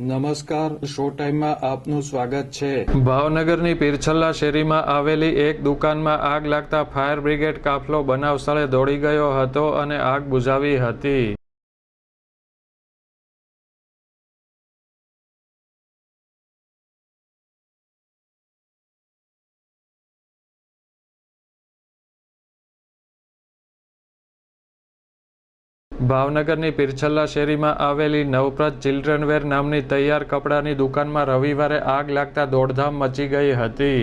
નમસ્કાર શો ટાઈમમાં આપનું સ્વાગત છે. ભાવનગરની પીરછલ્લા શેરીમાં આવેલી એક દુકાનમાં આગ લાગતા ફાયર બ્રિગેડ કાફલો બનાવ સ્થળે દોડી ગયો હતો અને આગ બુઝાવી હતી. ભાવનગરની પીરછલ્લા શેરીમાં આવેલી નવપ્રત ચિલ્ડ્રનવેર નામની તૈયાર કપડાની દુકાનમાં રવિવારે આગ લાગતા દોડધામ મચી ગઈ હતી.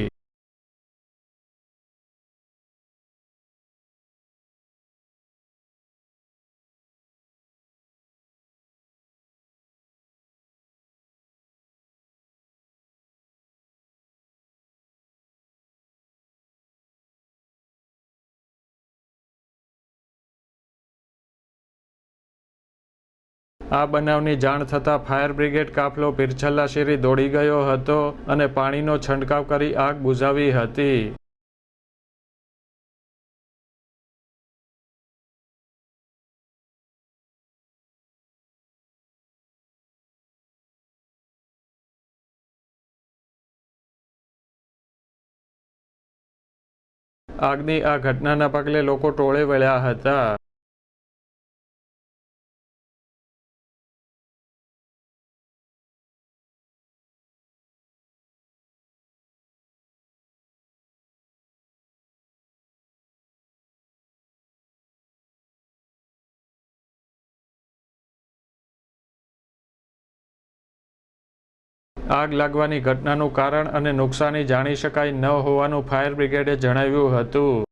આ બનાવની જાણ થતાં ફાયર બ્રિગેડ કાફલો પીરછલ્લા શેરી દોડી ગયો હતો અને પાણીનો છંટકાવ કરી આગ બુઝાવી હતી. આગની આ ઘટનાના પગલે લોકો ટોળે વળ્યા હતા. આગ લાગવાની ઘટનાનું કારણ અને નુકસાની જાણી શકાય ન હોવાનું ફાયર બ્રિગેડે જણાવ્યું હતું.